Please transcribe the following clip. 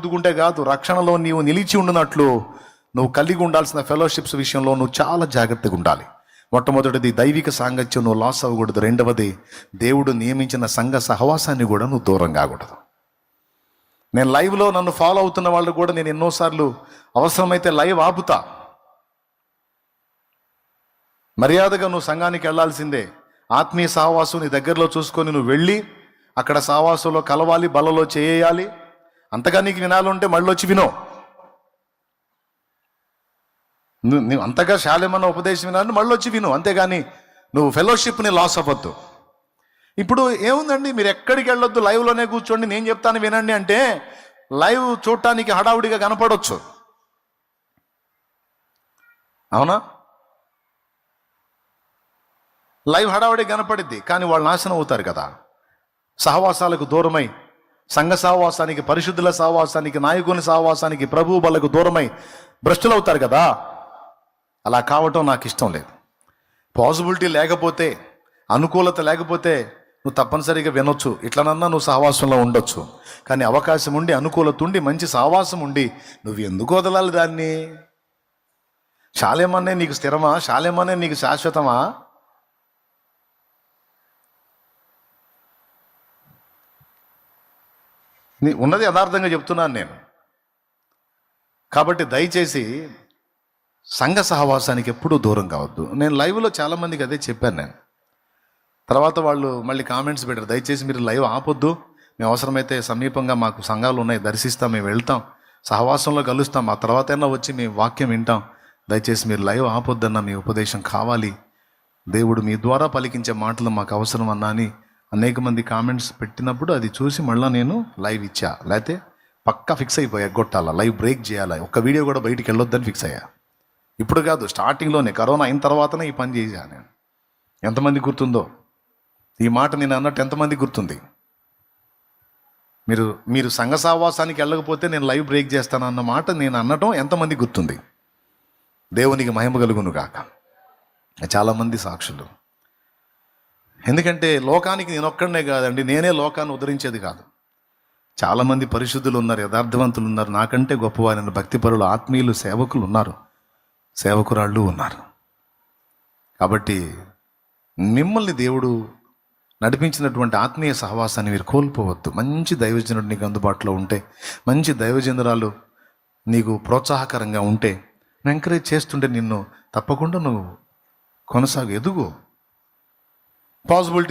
ఎదుగుంటే కాదు రక్షణలో నీవు నిలిచి ఉండినట్లు నువ్వు కలిగి ఉండాల్సిన ఫెలోషిప్స్ విషయంలో నువ్వు చాలా జాగ్రత్తగా ఉండాలి. మొట్టమొదటిది దైవిక సాంగత్యం నువ్వు లాస్ అవ్వకూడదు. రెండవది దేవుడు నియమించిన సంఘ సహవాసాన్ని కూడా నువ్వు దూరం కాకూడదు. నేను లైవ్లో నన్ను ఫాలో అవుతున్న వాళ్ళు కూడా నేను ఎన్నోసార్లు అవసరమైతే లైవ్ ఆపుతా. మర్యాదగా నువ్వు సంఘానికి వెళ్ళాల్సిందే. ఆత్మీయ సహవాసం నీ దగ్గరలో చూసుకొని నువ్వు వెళ్ళి అక్కడ సహవాసంలో కలవాలి బలలో చేయాలి. అంతగా నీకు వినాలంటే మళ్ళీ వచ్చి వినో. నువ్వు నువ్వు అంతగా శాలేమన్న ఉపదేశం వినాలని మళ్ళీ వచ్చి విను అంతేగాని నువ్వు ఫెలోషిప్ని లాస్ అవ్వద్దు. ఇప్పుడు ఏముందండి? మీరు ఎక్కడికి వెళ్ళొద్దు లైవ్లోనే కూర్చోండి నేను చెప్తాను వినండి అంటే లైవ్ చూడటానికి హడావుడిగా కనపడవచ్చు అవునా? లైవ్ హడావుడి కనపడిద్ది కానీ వాళ్ళు నాశనం అవుతారు కదా. సహవాసాలకు దూరమై సంఘ సహవాసానికి పరిశుద్ధుల సహవాసానికి నాయకుని సహవాసానికి ప్రభు బలకు దూరమై భ్రష్టులు అవుతారు కదా. అలా కావటం నాకు ఇష్టం లేదు. పాసిబిలిటీ లేకపోతే అనుకూలత లేకపోతే నువ్వు తప్పనిసరిగా వినొచ్చు. ఇట్లనన్నా నువ్వు సహవాసంలో ఉండొచ్చు. కానీ అవకాశం ఉండి అనుకూలత ఉండి మంచి సహవాసం ఉండి నువ్వు ఎందుకు వదలాలి దాన్ని? శాలేమనే నీకు స్థిరమా? శాలేమనే నీకు శాశ్వతమా నీ ఉన్నది యథార్థంగా చెప్తున్నాను నేను. కాబట్టి దయచేసి సంఘ సహవాసానికి ఎప్పుడూ దూరం కావద్దు. నేను లైవ్లో చాలామందికి అదే చెప్పాను నేను. తర్వాత వాళ్ళు మళ్ళీ కామెంట్స్ పెట్టారు. దయచేసి మీరు లైవ్ ఆపొద్దు. మేము అవసరమైతే సమీపంగా మాకు సంఘాలు ఉన్నాయి దర్శిస్తాం మేము వెళ్తాం. సహవాసంలో కలుస్తాం. ఆ తర్వాత వచ్చి మేము వాక్యం వింటాం. దయచేసి మీరు లైవ్ ఆపొద్దన్న మీ ఉపదేశం కావాలి. దేవుడు మీ ద్వారా పలికించే మాటలు మాకు అవసరం అన్నా అని అనేక మంది కామెంట్స్ పెట్టినప్పుడు అది చూసి మళ్ళీ నేను లైవ్ ఇచ్చా. లేకపోతే పక్కా ఫిక్స్ అయిపోయా కొట్టాలా లైవ్ బ్రేక్ చేయాలా. ఒక్క వీడియో కూడా బయటికి వెళ్ళొద్దని ఫిక్స్ అయ్యా. ఇప్పుడు కాదు స్టార్టింగ్లోనే కరోనా అయిన తర్వాతనే ఈ పని చేశా నేను. ఎంతమంది గుర్తుందో? ఈ మాట నేను అన్నట్టు ఎంతమంది గుర్తుంది? మీరు మీరు సంఘ సావాసానికి వెళ్ళకపోతే నేను లైవ్ బ్రేక్ చేస్తాను అన్న మాట నేను అనటం ఎంతమంది గుర్తుంది? దేవునికి మహిమ కలుగును కాక చాలామంది సాక్షులు. ఎందుకంటే లోకానికి నేను ఒక్కడనే కాదండి నేనే లోకాన్ని ఉద్ధరించేది కాదు. చాలామంది పరిశుద్ధులు ఉన్నారు యథార్థవంతులు ఉన్నారు నాకంటే గొప్పవారైన భక్తిపరులు ఆత్మీయులు సేవకులు ఉన్నారు సేవకురాళ్ళు ఉన్నారు. కాబట్టి మిమ్మల్ని దేవుడు నడిపించినటువంటి ఆత్మీయ సహవాసాన్ని మీరు కోల్పోవద్దు. మంచి దైవజనుడు నీకు అందుబాటులో ఉంటే మంచి దైవజనురాలు నీకు ప్రోత్సాహకరంగా ఉంటే ఎంకరేజ్ చేస్తుంటే నిన్ను తప్పకుండా నువ్వు కొనసాగు ఎదుగు. పాసిబిలిటీ